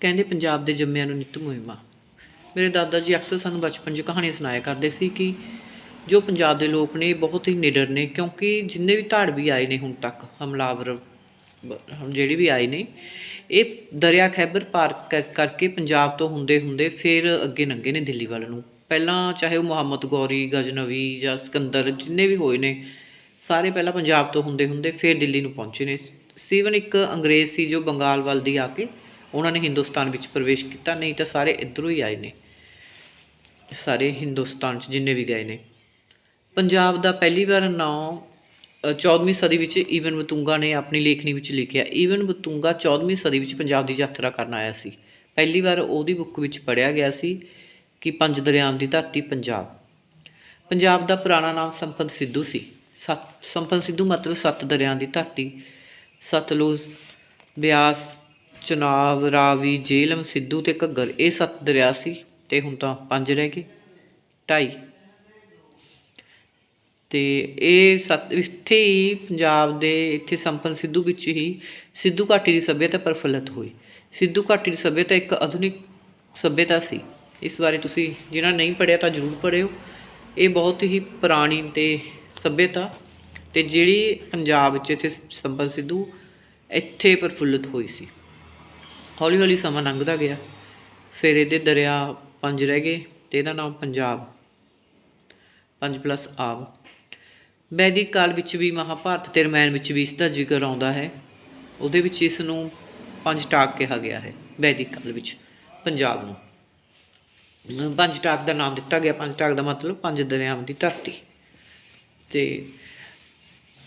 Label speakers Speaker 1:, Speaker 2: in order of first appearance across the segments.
Speaker 1: ਕਹਿੰਦੇ ਪੰਜਾਬ ਦੇ ਜੰਮਿਆਂ ਨੂੰ ਨਿਤ ਮੁਹਿੰਮਾ। ਮੇਰੇ ਦਾਦਾ ਜੀ ਅਕਸਰ ਸਾਨੂੰ ਬਚਪਨ 'ਚ ਕਹਾਣੀਆਂ ਸੁਣਾਇਆ ਕਰਦੇ ਸੀ ਕਿ ਜੋ ਪੰਜਾਬ ਦੇ ਲੋਕ ਨੇ ਬਹੁਤ ਹੀ ਨਿਡਰ ਨੇ, ਕਿਉਂਕਿ ਜਿੰਨੇ ਵੀ ਧਾੜਵੀ ਆਏ ਨੇ ਹੁਣ ਤੱਕ, ਹਮਲਾਵਰ ਜਿਹੜੇ ਵੀ ਆਏ ਨੇ, ਇਹ ਦਰਿਆ ਖੈਬਰ ਪਾਰ ਕਰਕੇ ਪੰਜਾਬ ਤੋਂ ਹੁੰਦੇ ਹੁੰਦੇ ਫਿਰ ਅੱਗੇ ਨੰਗੇ ਨੇ ਦਿੱਲੀ ਵੱਲ ਨੂੰ। ਪਹਿਲਾਂ ਚਾਹੇ ਉਹ ਮੁਹੰਮਦ ਗੌਰੀ, ਗਜਨਵੀ ਜਾਂ ਸਿਕੰਦਰ, ਜਿੰਨੇ ਵੀ ਹੋਏ ਨੇ, ਸਾਰੇ ਪਹਿਲਾਂ ਪੰਜਾਬ ਤੋਂ ਹੁੰਦੇ ਹੁੰਦੇ ਫਿਰ ਦਿੱਲੀ ਨੂੰ ਪਹੁੰਚੇ ਨੇ। ਸੀਵਨ ਇੱਕ ਅੰਗਰੇਜ਼ ਸੀ ਜੋ ਬੰਗਾਲ ਵੱਲ ਦੀ ਆ ਕੇ ਉਹਨਾਂ ਨੇ ਹਿੰਦੁਸਤਾਨ ਵਿੱਚ ਪ੍ਰਵੇਸ਼ ਕੀਤਾ, ਨਹੀਂ ਤਾਂ ਸਾਰੇ ਇੱਧਰੋਂ ਹੀ ਆਏ ਨੇ। ਸਾਰੇ ਹਿੰਦੁਸਤਾਨ 'ਚ ਜਿੰਨੇ ਵੀ ਗਏ ਨੇ। ਪੰਜਾਬ ਦਾ ਪਹਿਲੀ ਵਾਰ ਨਾਂ 14ਵੀਂ ਸਦੀ ਵਿੱਚ ਈਵਨ ਬਤੂੰਗਾ ਨੇ ਆਪਣੀ ਲੇਖਣੀ ਵਿੱਚ ਲਿਖਿਆ, ਈਵਨ ਬਤੂੰਗਾ 14ਵੀਂ ਸਦੀ ਵਿੱਚ ਪੰਜਾਬ ਦੀ ਯਾਤਰਾ ਕਰਨ ਆਇਆ ਸੀ। ਪਹਿਲੀ ਵਾਰ ਉਹਦੀ ਬੁੱਕ ਵਿੱਚ ਪੜਿਆ ਗਿਆ ਸੀ ਕਿ ਪੰਜ ਦਰਿਆਵਾਂ ਦੀ ਧਰਤੀ ਪੰਜਾਬ। ਪੰਜਾਬ ਦਾ ਪੁਰਾਣਾ ਨਾਮ ਸੰਪਤ ਸਿੱਧੂ ਸੀ। ਸਤ, ਸੰਪਤ ਸਿੱਧੂ ਮਤਲਬ ਸੱਤ ਦਰਿਆਵਾਂ ਦੀ ਧਰਤੀ, ਸਤਲੁਜ, ਬਿਆਸ ਚਨਾਬ ਰਾਵੀ ਜੇਲਮ ਸਿੱਧੂ ਤੇ ਘੱਗਰ, ਇਹ ਸੱਤ ਦਰਿਆ ਸੀ ਤੇ ਹੁਣ ਤਾਂ ਪੰਜ ਰਹਿ ਗਏ, ਢਾਈ। ਤੇ ਇਹ ਸੱਤ, ਇੱਥੇ ਹੀ ਪੰਜਾਬ ਦੇ, ਇੱਥੇ ਸੰਪਨ ਸਿੱਧੂ ਵਿੱਚ ਹੀ ਸਿੱਧੂ ਘਾਟੀ ਦੀ ਸਭਿਅਤਾ ਪ੍ਰਫੁੱਲਤ ਹੋਈ। ਸਿੱਧੂ ਘਾਟੀ ਦੀ ਸਭਿਅਤਾ ਇੱਕ ਆਧੁਨਿਕ ਸਭਿਅਤਾ ਸੀ। ਇਸ ਬਾਰੇ ਤੁਸੀਂ ਜਿਹਨਾਂ ਨਹੀਂ ਪੜ੍ਹਿਆ ਤਾਂ ਜ਼ਰੂਰ ਪੜ੍ਹਿਓ। ਇਹ ਬਹੁਤ ਹੀ ਪੁਰਾਣੀ ਤੇ ਸਭਿਅਤਾ ਤੇ ਜਿਹੜੀ ਪੰਜਾਬ ਵਿੱਚ ਇੱਥੇ ਸੰਪਨ ਸਿੱਧੂ ਇੱਥੇ ਪ੍ਰਫੁੱਲਤ ਹੋਈ ਸੀ। ਹੌਲੀ ਹੌਲੀ ਸਮਾਂ ਲੰਘਦਾ ਗਿਆ। ਫਿਰ ਇਹਦੇ ਦਰਿਆ ਪੰਜ ਰਹਿ ਗਏ ਤੇ ਇਹਦਾ ਨਾਮ ਪੰਜਾਬ, ਪੰਜ ਪਲੱਸ ਆਬ। ਵੈਦਿਕ ਕਾਲ ਵਿੱਚ ਵੀ ਮਹਾਭਾਰਤ ਤੇ ਰਮਾਇਣ ਵਿੱਚ ਵੀ ਇਸ ਦਾ ਜ਼ਿਕਰ ਆਉਂਦਾ ਹੈ। ਉਹਦੇ ਵਿੱਚ ਇਸ ਨੂੰ ਪੰਜ ਟਾਕ ਕਿਹਾ ਗਿਆ ਹੈ, ਵੈਦਿਕ ਕਾਲ ਵਿੱਚ, ਪੰਜਾਬ ਨੂੰ। ਪੰਜ ਟਾਕ ਦਾ ਨਾਮ ਦਿੱਤਾ ਗਿਆ, ਪੰਜ ਟਾਕ ਦਾ ਮਤਲਬ ਪੰਜ ਦਰਿਆਵਾਂ ਦੀ ਧਰਤੀ। ਤੇ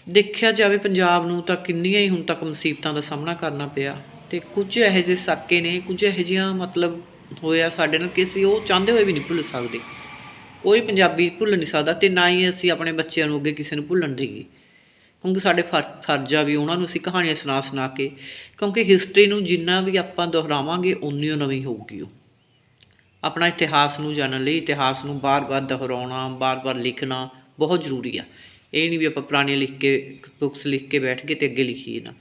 Speaker 1: ਦੇਖਿਆ ਜਾਵੇ ਪੰਜਾਬ ਨੂੰ ਤਾਂ ਕਿੰਨੀਆਂ ਹੀ ਹੁਣ ਤੱਕ ਮੁਸੀਬਤਾਂ ਦਾ ਸਾਹਮਣਾ ਕਰਨਾ ਪਿਆ ਤੇ ਕੁਝ ਇਹੋ ਜਿਹੇ ਸਾਕੇ ਨੇ, ਕੁਝ ਇਹੋ ਜਿਹੀਆਂ ਮਤਲਬ ਹੋਇਆ ਸਾਡੇ ਨਾਲ ਕਿ ਅਸੀਂ ਉਹ ਚਾਹੁੰਦੇ ਹੋਏ ਵੀ ਨਹੀਂ ਭੁੱਲ ਸਕਦੇ। ਕੋਈ ਪੰਜਾਬੀ ਭੁੱਲ ਨਹੀਂ ਸਕਦਾ ਤੇ ਨਾ ਹੀ ਅਸੀਂ ਆਪਣੇ ਬੱਚਿਆਂ ਨੂੰ ਅੱਗੇ ਕਿਸੇ ਨੂੰ ਭੁੱਲਣ ਦੇਈਏ। ਕਿਉਂਕਿ ਸਾਡੇ ਫਰ- ਫਰਜ਼ ਆ ਵੀ ਉਹਨਾਂ ਨੂੰ ਅਸੀਂ ਕਹਾਣੀਆਂ ਸੁਣਾ ਸੁਣਾ ਕੇ, ਕਿਉਂਕਿ ਹਿਸਟਰੀ ਨੂੰ ਜਿੰਨਾ ਵੀ ਆਪਾਂ ਦੁਹਰਾਵਾਂਗੇ ਉਨੀ ਉਹ ਨਵੀਂ ਹੋਊਗੀ ਉਹ। ਆਪਣਾ ਇਤਿਹਾਸ ਨੂੰ ਜਾਣਨ ਲਈ, ਇਤਿਹਾਸ ਨੂੰ ਬਾਰ-ਬਾਰ ਦੁਹਰਾਉਣਾ, ਬਾਰ-ਬਾਰ ਲਿਖਣਾ ਬਹੁਤ ਜ਼ਰੂਰੀ ਆ। ਇਹ ਨਹੀਂ ਵੀ ਆਪਾਂ ਪੁਰਾਣੀਆਂ ਲਿਖ ਕੇ ਬੁੱਕਸ ਲਿਖ ਕੇ ਬੈਠ ਕੇ ਤੇ ਅੱਗੇ ਲਿਖੀਏ ਨਾ।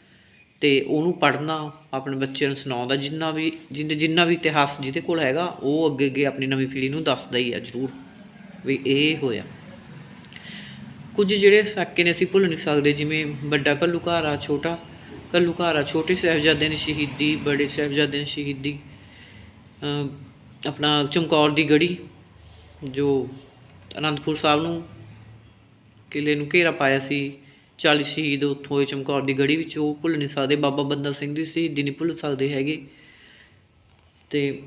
Speaker 1: ਤੇ ਉਹਨੂੰ ਪੜ੍ਹਨਾ, ਆਪਣੇ ਬੱਚਿਆਂ ਨੂੰ ਸੁਣਾਉਂਦਾ, ਜਿੰਨਾ ਵੀ, ਜਿੰਨੇ, ਜਿੰਨਾ ਵੀ ਇਤਿਹਾਸ ਜਿਹਦੇ ਕੋਲ ਹੈਗਾ, ਉਹ ਅੱਗੇ ਅੱਗੇ ਆਪਣੀ ਨਵੀਂ ਪੀੜ੍ਹੀ ਨੂੰ ਦੱਸਦਾ ਹੀ ਆ, ਜ਼ਰੂਰ। ਵੀ ਇਹ ਹੋਇਆ। ਕੁਝ ਜਿਹੜੇ ਸਾਕੇ ਨੇ, ਅਸੀਂ ਭੁੱਲ ਨਹੀਂ ਸਕਦੇ, ਜਿਵੇਂ ਵੱਡਾ ਘੱਲੂਘਾਰਾ ਛੋਟਾ, ਘੱਲੂਘਾਰਾ ਛੋਟੇ ਸਾਹਿਬਜ਼ਾਦੇ ਨੇ ਸ਼ਹੀਦੀ, ਬੜੇ ਸਾਹਿਬਜ਼ਾਦੇ ਨੇ ਸ਼ਹੀਦੀ ਆਪਣਾ ਚਮਕੌਰ ਦੀ ਗੜੀ, ਜੋ ਅਨੰਦਪੁਰ ਸਾਹਿਬ ਨੂੰ ਕਿਲੇ ਨੂੰ ਘੇਰਾ ਪਾਇਆ ਸੀ। 40 ਸ਼ਹੀਦ ਉੱਥੋਂ ਹੋਏ ਚਮਕੌਰ ਦੀ ਗੜੀ ਵਿੱਚ, ਉਹ ਭੁੱਲ ਨਹੀਂ ਸਕਦੇ ਬਾਬਾ ਬੰਦਾ ਸਿੰਘ ਦੀ ਸ਼ਹੀਦੀ ਨਹੀਂ ਭੁੱਲ ਸਕਦੇ ਹੈਗੇ। ਤੇ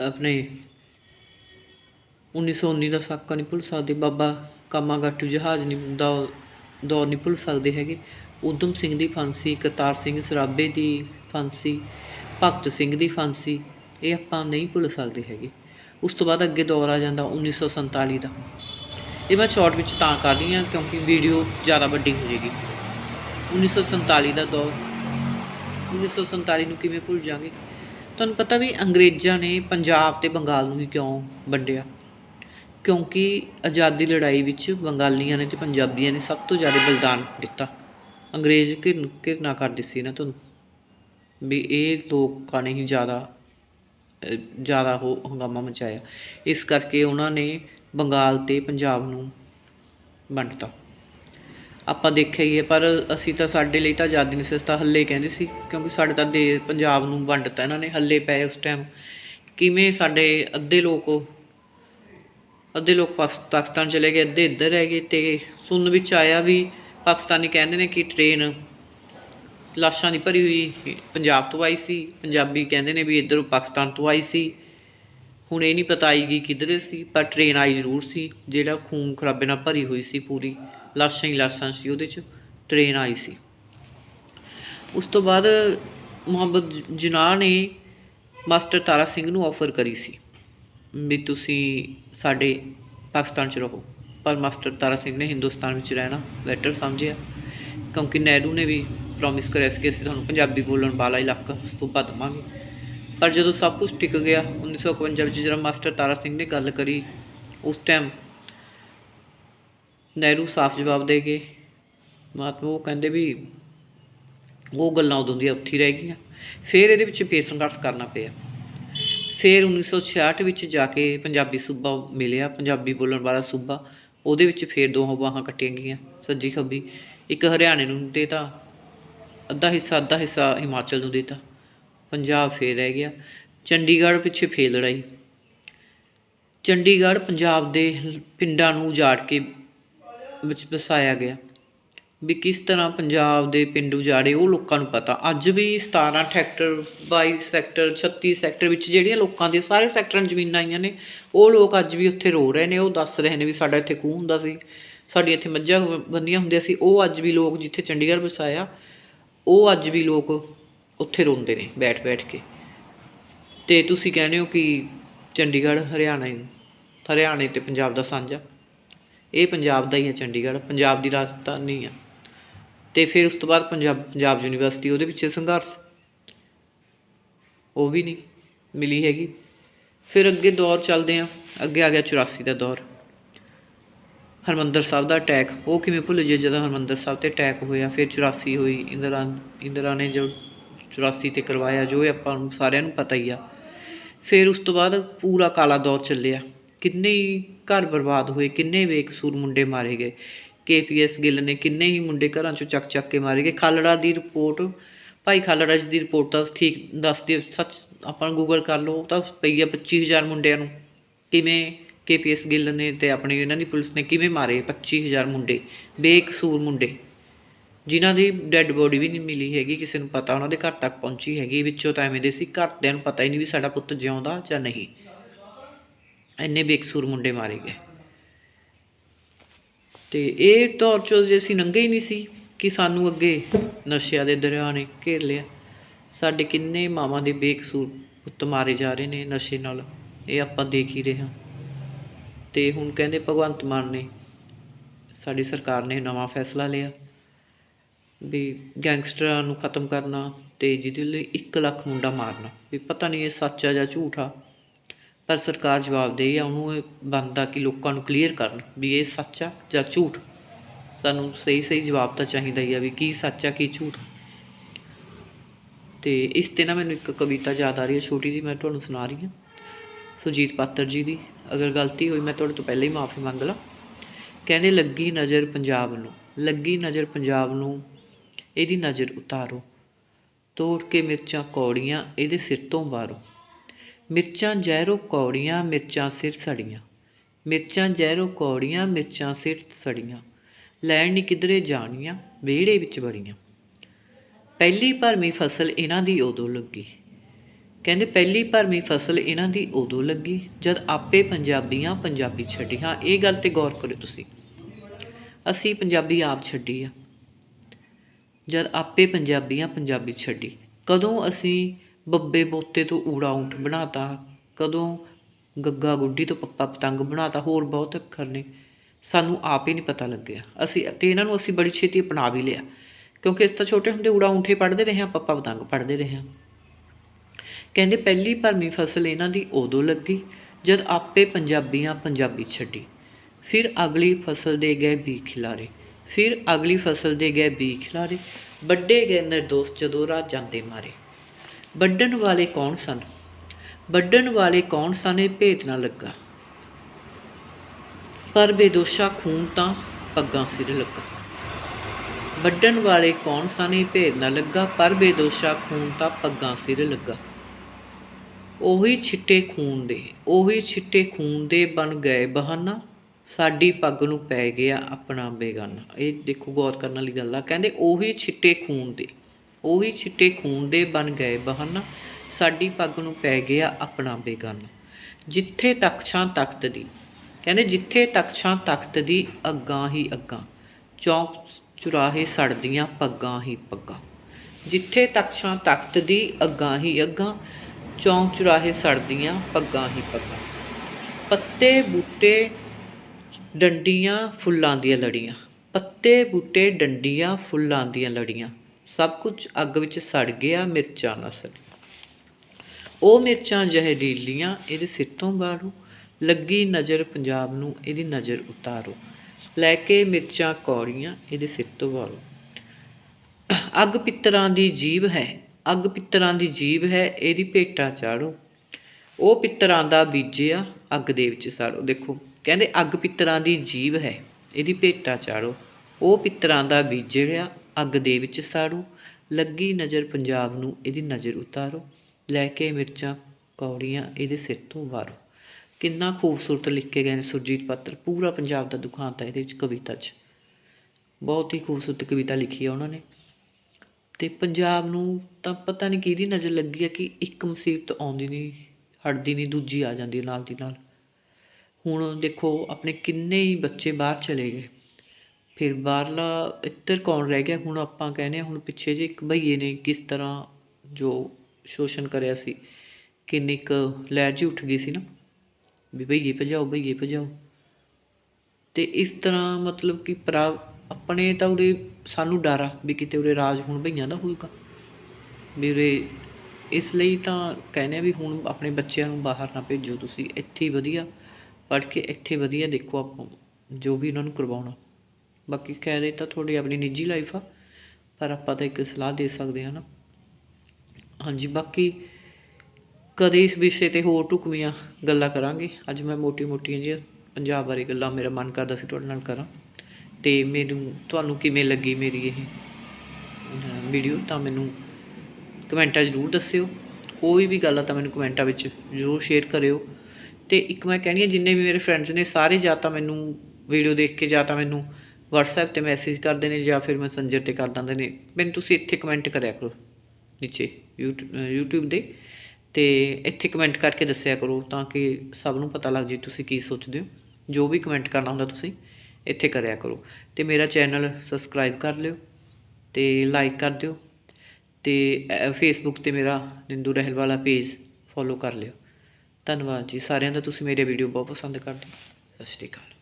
Speaker 1: ਆਪਣੇ 1919 ਦਾ ਸਾਕਾ ਨਹੀਂ ਭੁੱਲ ਸਕਦੇ, ਬਾਬਾ ਕਾਮਾਗਾਟੂ ਜਹਾਜ਼ ਨਹੀਂ ਦਾ, ਦੌਰ ਨਹੀਂ ਭੁੱਲ ਸਕਦੇ ਹੈਗੇ। ਊਧਮ ਸਿੰਘ ਦੀ ਫਾਂਸੀ, ਕਰਤਾਰ ਸਿੰਘ ਸਰਾਭੇ ਦੀ ਫਾਂਸੀ, ਭਗਤ ਸਿੰਘ ਦੀ ਫਾਂਸੀ, ਇਹ ਆਪਾਂ ਨਹੀਂ ਭੁੱਲ ਸਕਦੇ ਹੈਗੇ। ਉਸ ਤੋਂ ਬਾਅਦ ਅੱਗੇ ਦੌਰ ਆ ਜਾਂਦਾ 1947 ਦਾ। ਇਹ ਮੈਂ ਸ਼ਾਰਟ ਵਿੱਚ ਤਾਂ ਕਰ ਰਹੀ ਹਾਂ ਕਿਉਂਕਿ ਵੀਡੀਓ ਜ਼ਿਆਦਾ ਵੱਡੀ ਹੋ ਜਾਏਗੀ। 1947 ਦਾ ਦੌਰ। 1947 ਨੂੰ ਕਿਵੇਂ ਭੁੱਲ ਜਾਾਂਗੇ ਤੁਹਾਨੂੰ ਪਤਾ ਵੀ ਅੰਗਰੇਜ਼ਾਂ ਨੇ ਪੰਜਾਬ ਤੇ ਬੰਗਾਲ ਨੂੰ ਹੀ ਕਿਉਂ ਵੰਡਿਆ? ਕਿਉਂਕਿ ਆਜ਼ਾਦੀ ਲੜਾਈ ਵਿੱਚ ਬੰਗਾਲੀਆਂ ਨੇ ਤੇ ਪੰਜਾਬੀਆਂ ਨੇ ਸਭ ਤੋਂ ਜ਼ਿਆਦਾ ਬਲਿਦਾਨ ਦਿੱਤਾ। ਅੰਗਰੇਜ਼ ਘਿਰਨ ਘਿਰਨਾ ਕਰਦੇ ਸੀ ਨਾ ਤੁਹਾਨੂੰ। ਵੀ ਇਹ ਲੋਕਾਂ ਨੇ ਹੀ ਜ਼ਿਆਦਾ ਜ਼ਿਆਦਾ ਹੋ ਹੰਗਾਮਾ ਮਚਾਇਆ। ਇਸ ਕਰਕੇ ਉਹਨਾਂ ਨੇ ਬੰਗਾਲ ਤੇ ਪੰਜਾਬ ਨੂੰ ਵੰਡਤਾ। ਆਪਾਂ ਦੇਖਿਆ ਹੀ ਹੈ ਪਰ ਅਸੀਂ ਤਾਂ ਸਾਡੇ ਲਈ ਤਾਂ ਆਜ਼ਾਦੀ ਨਹੀਂ ਸੀ ਹੱਲੇ ਕਹਿੰਦੇ ਸੀ, ਕਿਉਂਕਿ ਸਾਡੇ ਤਾਂ ਦੇ ਪੰਜਾਬ ਨੂੰ ਵੰਡਤਾ ਇਹਨਾਂ ਨੇ, ਹੱਲੇ ਪਏ ਉਸ ਟਾਈਮ ਕਿਵੇਂ ਸਾਡੇ ਅੱਧੇ ਲੋਕ ਅੱਧੇ ਲੋਕ ਪਾਕਿਸ- ਪਾਕਿਸਤਾਨ ਚਲੇ ਗਏ, ਅੱਧੇ ਇੱਧਰ ਰਹਿ ਗਏ ਤੇ ਸੁਣਨ ਵਿੱਚ ਆਇਆ ਵੀ ਪਾਕਿਸਤਾਨੀ ਕਹਿੰਦੇ ਨੇ ਕਿ ਟ੍ਰੇਨ ਲਾਸ਼ਾਂ ਦੀ ਭਰੀ ਹੋਈ ਪੰਜਾਬ ਤੋਂ ਆਈ ਸੀ। ਪੰਜਾਬੀ ਕਹਿੰਦੇ ਨੇ ਵੀ ਇੱਧਰੋਂ ਪਾਕਿਸਤਾਨ ਤੋਂ ਆਈ ਸੀ। ਹੁਣ ਇਹ ਨਹੀਂ ਪਤਾ ਆਈਗੀ ਕਿੱਧਰੇ ਸੀ, ਪਰ ਟ੍ਰੇਨ ਆਈ ਜ਼ਰੂਰ ਸੀ, ਜਿਹੜਾ ਖੂਨ ਖਰਾਬੇ ਨਾਲ ਭਰੀ ਹੋਈ ਸੀ ਪੂਰੀ, ਲਾਸ਼ਾਂ ਹੀ ਲਾਸ਼ਾਂ ਸੀ ਉਹਦੇ 'ਚ ਟ੍ਰੇਨ ਆਈ ਸੀ। ਉਸ ਤੋਂ ਬਾਅਦ ਮੁਹੰਮਦ ਜ- ਜਿਨਾਹ ਨੇ ਮਾਸਟਰ ਤਾਰਾ ਸਿੰਘ ਨੂੰ ਆਫਰ ਕਰੀ ਸੀ, ਵੀ ਤੁਸੀਂ ਸਾਡੇ ਪਾਕਿਸਤਾਨ 'ਚ ਰਹੋ। ਪਰ ਮਾਸਟਰ ਤਾਰਾ ਸਿੰਘ ਨੇ ਹਿੰਦੁਸਤਾਨ ਵਿੱਚ ਰਹਿਣਾ ਬੈਟਰ ਸਮਝਿਆ, ਕਿਉਂਕਿ ਨਹਿਰੂ ਨੇ ਵੀ ਪ੍ਰੋਮਿਸ ਕਰਿਆ ਸੀ ਕਿ ਅਸੀਂ ਤੁਹਾਨੂੰ ਪੰਜਾਬੀ ਬੋਲਣ ਵਾਲਾ ਇਲਾਕਾ ਸੂਬਾ ਦੇਵਾਂਗੇ। ਪਰ ਜਦੋਂ ਸਭ ਕੁਝ ਟਿਕ ਗਿਆ 1951 ਵਿੱਚ ਜਦੋਂ ਮਾਸਟਰ ਤਾਰਾ ਸਿੰਘ ਨੇ ਗੱਲ ਕਰੀ, ਉਸ ਟਾਈਮ ਨਹਿਰੂ ਸਾਫ਼ ਜਵਾਬ ਦੇ ਗਏ। ਮਹਾਤਮਾ ਉਹ ਕਹਿੰਦੇ ਵੀ ਉਹ ਗੱਲਾਂ ਉਦੋਂ ਦੀਆਂ ਉੱਥੇ ਹੀ ਰਹਿ ਗਈਆਂ। ਫਿਰ ਇਹਦੇ ਵਿੱਚ ਫੇਰ ਸੰਘਰਸ਼ ਕਰਨਾ ਪਿਆ। ਫਿਰ 1966 ਵਿੱਚ ਜਾ ਕੇ ਪੰਜਾਬੀ ਸੂਬਾ ਮਿਲਿਆ, ਪੰਜਾਬੀ ਬੋਲਣ ਵਾਲਾ ਸੂਬਾ। ਉਹਦੇ ਵਿੱਚ ਫਿਰ ਦੋਹਾਂ ਬਾਹਾਂ ਕੱਟੀਆਂ ਗਈਆਂ। ਸੱਜੀ ਖੱਬੀ, ਇੱਕ ਹਰਿਆਣੇ ਨੂੰ ਦੇਤਾ ਅੱਧਾ ਹਿੱਸਾ ਅੱਧਾ ਹਿੱਸਾ ਹਿਮਾਚਲ ਨੂੰ ਦਿੱਤਾ। ਪੰਜਾਬ ਫੇਰ ਰਹਿ ਗਿਆ। ਚੰਡੀਗੜ੍ਹ ਪਿੱਛੇ ਫੇਰ ਲੜਾਈ। ਚੰਡੀਗੜ੍ਹ ਪੰਜਾਬ ਦੇ ਪਿੰਡਾਂ ਨੂੰ ਉਜਾੜ ਕੇ ਵਿੱਚ ਵਸਾਇਆ ਗਿਆ। ਵੀ ਕਿਸ ਤਰ੍ਹਾਂ ਪੰਜਾਬ ਦੇ ਪਿੰਡ ਉਜਾੜੇ, ਉਹ ਲੋਕਾਂ ਨੂੰ ਪਤਾ। ਅੱਜ ਵੀ 17 ਸੈਕਟਰ 22 ਸੈਕਟਰ 36 ਸੈਕਟਰ ਵਿੱਚ ਜਿਹੜੀਆਂ ਲੋਕਾਂ ਦੇ ਸਾਰੇ ਸੈਕਟਰਾਂ ਜ਼ਮੀਨਾਂ ਆਈਆਂ ਨੇ, ਉਹ ਲੋਕ ਅੱਜ ਵੀ ਉੱਥੇ ਰੋ ਰਹੇ ਨੇ। ਉਹ ਦੱਸ ਰਹੇ ਨੇ ਵੀ ਸਾਡਾ ਇੱਥੇ ਖੂਹ ਹੁੰਦਾ ਸੀ ਸਾਡੀ ਇੱਥੇ ਮੱਝਾਂ ਬੰਦੀਆਂ ਹੁੰਦੀਆਂ ਸੀ। ਉਹ ਅੱਜ ਵੀ ਲੋਕ ਜਿੱਥੇ ਚੰਡੀਗੜ੍ਹ ਵਸਾਇਆ ਉਹ ਅੱਜ ਵੀ ਲੋਕ ਉੱਥੇ ਰੋਂਦੇ ਨੇ, ਬੈਠ ਬੈਠ ਕੇ। ਤੇ ਤੁਸੀਂ ਕਹਿੰਦੇ ਹੋ ਕਿ ਚੰਡੀਗੜ੍ਹ, ਹਰਿਆਣਾ ਹਰਿਆਣੇ ਤੇ ਪੰਜਾਬ ਦਾ ਸਾਂਝਾ। ਇਹ ਪੰਜਾਬ ਦਾ ਹੀ ਹੈ ਚੰਡੀਗੜ੍ਹ, ਪੰਜਾਬ ਦੀ ਰਾਜਧਾਨੀ ਆ। ਤੇ ਫਿਰ ਉਸ ਤੋਂ ਬਾਅਦ ਪੰਜਾਬ ਪੰਜਾਬ ਯੂਨੀਵਰਸਿਟੀ, ਉਹਦੇ ਪਿੱਛੇ ਸੰਘਰਸ਼। ਉਹ ਵੀ ਨਹੀਂ ਮਿਲੀ ਹੈਗੀ। ਫਿਰ ਅੱਗੇ ਦੌਰ ਚੱਲਦੇ ਆ। ਅੱਗੇ ਆ ਗਿਆ 84 ਦਾ ਦੌਰ। ਹਰਮੰਦਰ ਸਾਹਿਬ ਦਾ ਅਟੈਕ ਉਹ ਕਿਵੇਂ ਭੁੱਲ ਜੇ ਜਦੋਂ ਹਰਮੰਦਰ ਸਾਹਿਬ ਤੇ ਅਟੈਕ ਹੋਇਆ ਫਿਰ 84 ਹੋਈ ਇੰਦਰਾ ਇੰਦਰਾ ਨੇ ਜੋ 84 ਤੇ ਕਰਵਾਇਆ ਜੋ ਆਪਾਂ ਨੂੰ ਸਾਰਿਆਂ ਨੂੰ ਪਤਾ ਹੀ ਆ। ਫਿਰ ਉਸ ਤੋਂ ਬਾਅਦ ਪੂਰਾ ਕਾਲਾ ਦੌਰ ਚੱਲਿਆ। ਕਿੰਨੇ ਹੀ ਘਰ ਬਰਬਾਦ ਹੋਏ ਕਿੰਨੇ ਬੇਕਸੂਰ ਮੁੰਡੇ ਮਾਰੇ ਗਏ। ਕੇਪੀਐਸ ਗਿੱਲ ਨੇ ਕਿੰਨੇ ਹੀ ਮੁੰਡੇ ਘਰਾਂ ਚੋਂ ਚੱਕ ਚੱਕ ਕੇ ਮਾਰੇ ਗਏ। ਖਾਲੜਾ ਦੀ ਰਿਪੋਰਟ ਭਾਈ ਖਾਲੜਾ ਜੀ ਦੀ ਰਿਪੋਰਟ ਤਾਂ ਠੀਕ ਦੱਸਦੀ ਹੈ, ਸੱਚ ਆਪਾਂ ਗੂਗਲ ਕਰ ਲਓ ਉਹ ਤਾਂ ਪਈ ਆ 25000 ਮੁੰਡਿਆਂ ਨੂੰ। ਕਿਵੇਂ ਕੇਪੀਐਸ ਗਿੱਲ ਨੇ ਤੇ ਆਪਣੀ ਇਹਨਾਂ ਦੀ ਪੁਲਿਸ ਨੇ ਕਿਵੇਂ ਮਾਰੇ 25000 ਮੁੰਡੇ, ਬੇਕਸੂਰ ਮੁੰਡੇ। ਜਿਨ੍ਹਾਂ ਦੀ ਡੈੱਡ ਬੋਡੀ ਵੀ ਨਹੀਂ ਮਿਲੀ ਹੈਗੀ, ਕਿਸੇ ਨੂੰ ਪਤਾ ਉਹਨਾਂ ਦੇ ਘਰ ਤੱਕ ਪਹੁੰਚੀ ਹੈਗੀ, ਵਿੱਚੋਂ ਤਾਂ ਐਵੇਂ ਦੇ ਸੀ, ਘਰਦਿਆਂ ਨੂੰ ਪਤਾ ਹੀ ਨਹੀਂ ਵੀ ਸਾਡਾ ਪੁੱਤ ਜਿਉਂਦਾ ਜਾਂ ਨਹੀਂ। ਇੰਨੇ ਬੇਕਸੂਰ ਮੁੰਡੇ ਮਾਰੇ ਗਏ। ਤੇ ਇਹ ਦੌਰ ਚੋਂ ਜੇ ਅਸੀਂ ਲੰਘੇ ਹੀ ਨਹੀਂ ਸੀ ਕਿ ਸਾਨੂੰ ਅੱਗੇ ਨਸ਼ਿਆਂ ਦੇ ਦਰਿਆ ਨੇ ਘੇਰ ਲਿਆ, ਸਾਡੇ ਕਿੰਨੇ ਮਾਵਾਂ ਦੇ ਬੇਕਸੂਰ ਪੁੱਤ ਮਾਰੇ ਜਾ ਰਹੇ ਨੇ ਨਸ਼ੇ ਨਾਲ, ਇਹ ਆਪਾਂ ਦੇਖ ਹੀ ਰਹੇ ਹਾਂ। ਤੇ ਹੁਣ ਕਹਿੰਦੇ ਭਗਵੰਤ ਮਾਨ ਨੇ, ਸਾਡੀ ਸਰਕਾਰ ਨੇ ਨਵਾਂ ਫੈਸਲਾ ਲਿਆ ਵੀ ਗੈਂਗਸਟਰਾਂ ਨੂੰ ਖਤਮ ਕਰਨਾ ਤੇ ਜਿਹਦੇ ਲਈ 1 ਲੱਖ ਮੁੰਡਾ ਮਾਰਨਾ। ਵੀ ਪਤਾ ਨਹੀਂ ਇਹ ਸੱਚ ਆ ਜਾਂ ਝੂਠ ਆ, ਪਰ ਸਰਕਾਰ ਜਵਾਬ ਦੇਈ ਆ, ਉਹਨੂੰ ਇਹ ਬਣਦਾ ਕਿ ਲੋਕਾਂ ਨੂੰ ਕਲੀਅਰ ਕਰਨ ਵੀ ਇਹ ਸੱਚ ਆ ਜਾਂ ਝੂਠ। ਸਾਨੂੰ ਸਹੀ ਸਹੀ ਜਵਾਬ ਤਾਂ ਚਾਹੀਦਾ ਹੀ ਆ ਵੀ ਕੀ ਸੱਚ ਆ, ਕੀ ਝੂਠ ਤੇ ਇਸ ਤੇ ਨਾ ਮੈਨੂੰ ਇੱਕ ਕਵਿਤਾ ਯਾਦ ਆ ਰਹੀ ਹੈ ਛੋਟੀ ਜੀ ਮੈਂ ਤੁਹਾਨੂੰ ਸੁਣਾ ਰਹੀ ਹਾਂ। ਸੁਜੀਤ ਪਾਤਰ ਜੀ ਦੀ। ਅਗਰ ਗਲਤੀ ਹੋਈ, ਮੈਂ ਤੁਹਾਡੇ ਤੋਂ ਪਹਿਲਾਂ ਹੀ ਮਾਫੀ ਮੰਗ ਲਾਂ। ਕਹਿੰਦੇ, ਲੱਗੀ ਨਜ਼ਰ ਪੰਜਾਬ ਨੂੰ। ਲੱਗੀ ਨਜ਼ਰ ਪੰਜਾਬ ਨੂੰ, ਇਹਦੀ ਨਜ਼ਰ ਉਤਾਰੋ। ਤੋੜ ਕੇ ਮਿਰਚਾਂ ਕੌੜੀਆਂ, ਇਹਦੇ ਸਿਰ ਤੋਂ ਬਾਰੋ ਮਿਰਚਾਂ ਜ਼ਹਿਰੋ ਕੌੜੀਆਂ, ਮਿਰਚਾਂ ਸਿਰ ਸੜੀਆਂ। ਮਿਰਚਾਂ ਜ਼ਹਿਰੋ ਕੌੜੀਆਂ, ਮਿਰਚਾਂ ਸਿਰ ਸੜੀਆਂ। ਲੈਣ ਨਹੀਂ ਕਿਧਰੇ ਜਾਣੀਆਂ, ਵਿਹੜੇ ਵਿੱਚ ਬੜੀਆਂ ਪਹਿਲੀ ਭਰਮੀ ਫਸਲ ਇਹਨਾਂ ਦੀ ਉਦੋਂ ਲੱਗੀ। ਕਹਿੰਦੇ ਪਹਿਲੀ ਭਰਮੀ ਫਸਲ ਇਹਨਾਂ ਦੀ ਉਦੋਂ ਲੱਗੀ ਜਦ ਆਪੇ ਪੰਜਾਬੀਆਂ ਪੰਜਾਬੀ ਛੱਡੀ। ਹਾਂ, ਇਹ ਗੱਲ ਤੇ ਗੌਰ ਕਰਿਓ ਤੁਸੀਂ। ਅਸੀਂ ਪੰਜਾਬੀ ਆਪ ਛੱਡੀ ਆ। ਜਦ ਆਪੇ ਪੰਜਾਬੀਆਂ ਪੰਜਾਬੀ ਛੱਡੀ। ਕਦੋਂ ਅਸੀਂ ਬੱਬੇ ਬੋਤੇ ਤੋਂ ਊੜਾ ਊਂਠ ਬਣਾਤਾ, ਕਦੋਂ ਗੱਗਾ ਗੁੱਡੀ ਤੋਂ ਪੱਪਾ ਪਤੰਗ ਬਣਾਤਾ, ਹੋਰ ਬਹੁਤ ਅੱਖਰ ਨੇ। ਸਾਨੂੰ ਆਪ ਹੀ ਨਹੀਂ ਪਤਾ ਲੱਗਿਆ। ਅਸੀਂ ਤੇ ਇਹਨਾਂ ਨੂੰ ਅਸੀਂ ਬੜੀ ਛੇਤੀ ਅਪਣਾ ਵੀ ਲਿਆ। ਕਿਉਂਕਿ ਇਸ ਤਾਂ ਛੋਟੇ ਹੁੰਦੇ ਊੜਾ ਊਂਠੇ ਪੜ੍ਹਦੇ ਰਹੇ ਹਾਂ, ਪੱਪਾ ਪਤੰਗ ਪੜ੍ਹਦੇ ਰਹੇ ਹਾਂ। ਕਹਿੰਦੇ ਪਹਿਲੀ ਭਰਮੀ ਫਸਲ ਇਹਨਾਂ ਦੀ ਉਦੋਂ ਲੱਗੀ ਜਦ ਆਪੇ ਪੰਜਾਬੀਆਂ ਪੰਜਾਬੀ ਛੱਡੀ। ਫਿਰ ਅਗਲੀ ਫਸਲ ਦੇ ਗਏ ਬੀ ਖਿਲਾਰੇ। ਫਿਰ ਅਗਲੀ ਫਸਲ ਦੇ ਗਏ ਬੀ ਖਿਲਾਰੇ। ਵੱਡੇ ਗਏ ਨਿਰਦੋਸ਼ ਜਦੋਂ ਰਾਹ ਜਾਂਦੇ ਮਾਰੇ। ਵੱਢਣ ਵਾਲੇ ਕੌਣ ਸਨ? ਵੱਢਣ ਵਾਲੇ ਕੌਣ ਸਨ ਇਹ ਭੇਤ ਨਾ ਲੱਗਾ। ਪਰ ਬੇਦੋਸ਼ਾ ਖੂਨ ਤਾਂ ਪੱਗਾਂ ਸਿਰ ਲੱਗਾ। ਵੱਢਣ ਵਾਲੇ ਕੌਣ ਸਨ ਇਹ ਭੇਦ ਨਾ ਲੱਗਾ। ਪਰ ਬੇਦੋਸ਼ਾ ਖੂਨ ਤਾਂ ਪੱਗਾਂ ਸਿਰ ਲੱਗਾ। ਉਹੀ ਛਿੱਟੇ ਖੂਨ ਦੇ, ਉਹੀ ਛਿੱਟੇ ਖੂਨ ਦੇ ਬਣ ਗਏ ਬਹਾਨਾ, ਸਾਡੀ ਪੱਗ ਨੂੰ ਪੈ ਗਿਆ ਆਪਣਾ ਬੇਗਾਨਾ। ਇਹ ਦੇਖੋ ਗੌਰ ਕਰਨ ਵਾਲੀ ਗੱਲ ਆ, ਕਹਿੰਦੇ ਉਹੀ ਛਿੱਟੇ ਖੂਨ ਦੇ, ਉਹੀ ਛਿੱਟੇ ਖੂਨ ਦੇ ਬਣ ਗਏ ਬਹਾਨਾ, ਸਾਡੀ ਪੱਗ ਨੂੰ ਪੈ ਗਿਆ ਆਪਣਾ ਬੇਗਾਨਾ। ਜਿੱਥੇ ਤਖਸ਼ਾਂ ਤਖਤ ਦੀ, ਕਹਿੰਦੇ ਜਿੱਥੇ ਤਖਸ਼ਾਂ ਤਖਤ ਦੀ ਅੱਗਾਂ ਹੀ ਅੱਗਾਂ, ਚੌਂਕ ਚੁਰਾਹੇ ਸੜਦੀਆਂ ਪੱਗਾਂ ਹੀ ਪੱਗਾਂ। ਜਿੱਥੇ ਤਖਸ਼ਾਂ ਤਖਤ ਦੀ ਅੱਗਾਂ ਹੀ ਅੱਗਾਂ ਚੌਂਕ ਚੁਰਾਹੇ ਸੜਦੀਆਂ, ਪੱਗਾਂ ਹੀ ਪੱਗਾਂ। ਪੱਤੇ ਬੂਟੇ ਡੰਡੀਆਂ ਫੁੱਲਾਂ ਦੀਆਂ ਲੜੀਆਂ। ਪੱਤੇ ਬੂਟੇ ਡੰਡੀਆਂ ਫੁੱਲਾਂ ਦੀਆਂ ਲੜੀਆਂ। ਸਭ ਕੁਝ ਅੱਗ ਵਿੱਚ ਸੜ ਗਿਆ, ਮਿਰਚਾਂ ਨਾ ਸੜੀ ਉਹ ਮਿਰਚਾਂ ਜ਼ਹਿਰੀਲੀਆਂ ਇਹਦੇ ਸਿਰ ਤੋਂ ਬਾੜੋ ਲੱਗੀ ਨਜ਼ਰ ਪੰਜਾਬ ਨੂੰ, ਇਹਦੀ ਨਜ਼ਰ ਉਤਾਰੋ। ਲੈ ਕੇ ਮਿਰਚਾਂ ਕੌੜੀਆਂ, ਇਹਦੇ ਸਿਰ ਤੋਂ ਬਾੜੋ ਅੱਗ ਪਿੱਤਰਾਂ ਦੀ ਜੀਵ ਹੈ ਅੱਗ ਪਿੱਤਰਾਂ ਦੀ ਜੀਵ ਹੈ, ਇਹਦੀ ਭੇਟਾ ਚਾੜੋ। ਉਹ ਪਿੱਤਰਾਂ ਦਾ ਬੀਜਿਆ, ਅੱਗ ਦੇ ਵਿੱਚ ਸਾੜੋ। ਦੇਖੋ, ਕਹਿੰਦੇ ਅੱਗ ਪਿੱਤਰਾਂ ਦੀ ਜੀਵ ਹੈ, ਇਹਦੀ ਭੇਟਾ ਚਾੜੋ। ਉਹ ਪਿੱਤਰਾਂ ਦਾ ਬੀਜਿਆ, ਅੱਗ ਦੇ ਵਿੱਚ ਸਾੜੋ। ਲੱਗੀ ਨਜ਼ਰ ਪੰਜਾਬ ਨੂੰ, ਇਹਦੀ ਨਜ਼ਰ ਉਤਾਰੋ। ਲੈ ਕੇ ਮਿਰਚਾਂ, ਕੌੜੀਆਂ, ਇਹਦੇ ਸਿਰ ਤੋਂ ਵਾਰੋ। ਕਿੰਨਾ ਖੂਬਸੂਰਤ ਲਿਖੇ ਗਏ ਨੇ ਸੁਰਜੀਤ ਪਾਤਰ। ਪੂਰਾ ਪੰਜਾਬ ਦਾ ਦੁਖਾਂਤ ਹੈ ਇਹਦੇ ਵਿੱਚ ਕਵਿਤਾ 'ਚ। ਬਹੁਤ ਹੀ ਖੂਬਸੂਰਤ ਕਵਿਤਾ ਲਿਖੀ ਹੈ ਉਹਨਾਂ ਨੇ। ਅਤੇ ਪੰਜਾਬ ਨੂੰ ਤਾਂ ਪਤਾ ਨਹੀਂ ਕਿਹਦੀ ਨਜ਼ਰ ਲੱਗੀ ਹੈ ਕਿ ਇੱਕ ਮੁਸੀਬਤ ਆਉਂਦੀ ਨਹੀਂ, ਹਟਦੀ ਨਹੀਂ, ਦੂਜੀ ਆ ਜਾਂਦੀ ਨਾਲ ਦੀ ਨਾਲ। ਹੁਣ ਦੇਖੋ, ਆਪਣੇ ਕਿੰਨੇ ਹੀ ਬੱਚੇ ਬਾਹਰ ਚਲੇ ਗਏ। ਫਿਰ ਬਾਹਰਲਾ ਇੱਧਰ ਕੌਣ ਰਹਿ ਗਿਆ? ਹੁਣ ਆਪਾਂ ਕਹਿੰਦੇ ਹਾਂ, ਹੁਣ ਪਿੱਛੇ ਜੇ ਇੱਕ ਭਈਏ ਨੇ ਕਿਸ ਤਰ੍ਹਾਂ ਜੋ ਸ਼ੋਸ਼ਣ ਕਰਿਆ ਸੀ, ਕਿੰਨੀ ਕੁ ਲਹਿਰ ਜੀ ਉੱਠ ਗਈ ਸੀ ਨਾ, ਵੀ ਭਈਏ ਭਜਾਓ ਭਈਏ ਭਜਾਓ। ਤੇ ਇਸ ਤਰ੍ਹਾਂ ਮਤਲਬ ਕਿ ਭਰਾ ਆਪਣੇ ਤਾਂ ਉਰੇ ਸਾਨੂੰ ਡਰ ਆ ਵੀ ਕਿਤੇ ਉਰੇ ਰਾਜ ਹੁਣ ਭਈਆਂ ਦਾ ਹੋਊਗਾ। ਵੀ ਉਰੇ ਇਸ ਲਈ ਤਾਂ ਕਹਿੰਦੇ ਆ ਵੀ ਹੁਣ ਆਪਣੇ ਬੱਚਿਆਂ ਨੂੰ ਬਾਹਰ ਨਾ ਭੇਜੋ ਤੁਸੀਂ, ਇੱਥੇ ਹੀ ਵਧੀਆ। ਪੜ੍ਹ ਕੇ ਇੱਥੇ ਵਧੀਆ ਦੇਖੋ ਆਪਾਂ ਜੋ ਵੀ ਉਹਨਾਂ ਨੂੰ ਕਰਵਾਉਣਾ। ਬਾਕੀ ਕਹਿ ਰਹੇ ਤਾਂ ਤੁਹਾਡੀ ਆਪਣੀ ਨਿੱਜੀ ਲਾਈਫ ਆ, ਪਰ ਆਪਾਂ ਤਾਂ ਇੱਕ ਸਲਾਹ ਦੇ ਸਕਦੇ ਹਾਂ ਨਾ। ਹਾਂਜੀ, ਬਾਕੀ ਕਦੇ ਇਸ ਵਿਸ਼ੇ ਤੇ ਹੋਰ ਢੁਕਵੀਆਂ ਗੱਲਾਂ ਕਰਾਂਗੇ। ਅੱਜ ਮੈਂ ਮੋਟੀ ਮੋਟੀਆਂ ਜਿਹੀਆਂ ਪੰਜਾਬ ਬਾਰੇ ਗੱਲਾਂ, ਮੇਰਾ ਮਨ ਕਰਦਾ ਸੀ ਤੁਹਾਡੇ ਨਾਲ ਕਰਾਂ। ਤੇ ਮੈਨੂੰ, ਤੁਹਾਨੂੰ ਕਿਵੇਂ ਲੱਗੀ ਮੇਰੀ ਇਹ ਵੀਡੀਓ ਤਾਂ ਮੈਨੂੰ ਕਮੈਂਟਾਂ ਜ਼ਰੂਰ ਦੱਸਿਓ। ਕੋਈ ਵੀ ਗੱਲ ਆ ਤਾਂ ਮੈਨੂੰ ਕਮੈਂਟਾਂ ਵਿੱਚ ਜ਼ਰੂਰ ਸ਼ੇਅਰ ਕਰਿਓ। ਤੇ ਇੱਕ ਮੈਂ ਕਹਿੰਦੀ ਹਾਂ ਜਿੰਨੇ ਵੀ ਮੇਰੇ ਫਰੈਂਡਸ ਨੇ ਸਾਰੇ ਜਾਂ ਤਾਂ ਮੈਨੂੰ ਵੀਡੀਓ ਦੇਖ ਕੇ ਜਾਂ ਤਾਂ ਮੈਨੂੰ WhatsApp ਤੇ ਮੈਸੇਜ ਕਰਦੇ ਨੇ ਜਾਂ ਫਿਰ ਮੈਸੇਂਜਰ ਤੇ ਕਰ ਦਿੰਦੇ ਨੇ, ਮੈਨੂੰ ਤੁਸੀਂ ਇੱਥੇ ਕਮੈਂਟ ਕਰਿਆ ਕਰੋ, ਨੀਚੇ YouTube YouTube ਦੇ। ਤੇ ਇੱਥੇ ਕਮੈਂਟ ਕਰਕੇ ਦੱਸਿਆ ਕਰੋ ਤਾਂ ਕਿ ਸਭ ਨੂੰ ਪਤਾ ਲੱਗ ਜੇ ਤੁਸੀਂ ਕੀ ਸੋਚਦੇ ਹੋ। ਜੋ ਵੀ ਕਮੈਂਟ ਕਰਨਾ ਹੁੰਦਾ ਤੁਸੀਂ ਇੱਥੇ ਕਰਿਆ ਕਰੋ। ਤੇ ਮੇਰਾ ਚੈਨਲ ਸਬਸਕ੍ਰਾਈਬ ਕਰ ਲਿਓ ਤੇ ਲਾਈਕ ਕਰ ਦਿਓ ਤੇ ਫੇਸਬੁੱਕ ਤੇ ਮੇਰਾ ਨਿੰਦੂ ਰਹਿਲ ਵਾਲਾ ਪੇਜ ਫੋਲੋ ਕਰ ਲਿਓ। ਧੰਨਵਾਦ ਜੀ। ਸਾਰਿਆਂ ਦਾ ਤੁਸੀਂ ਮੇਰੇ ਵੀਡੀਓ ਬਹੁਤ ਪਸੰਦ ਕਰਦੇ ਹੋ। ਸਤਿ ਸ਼੍ਰੀ ਅਕਾਲ।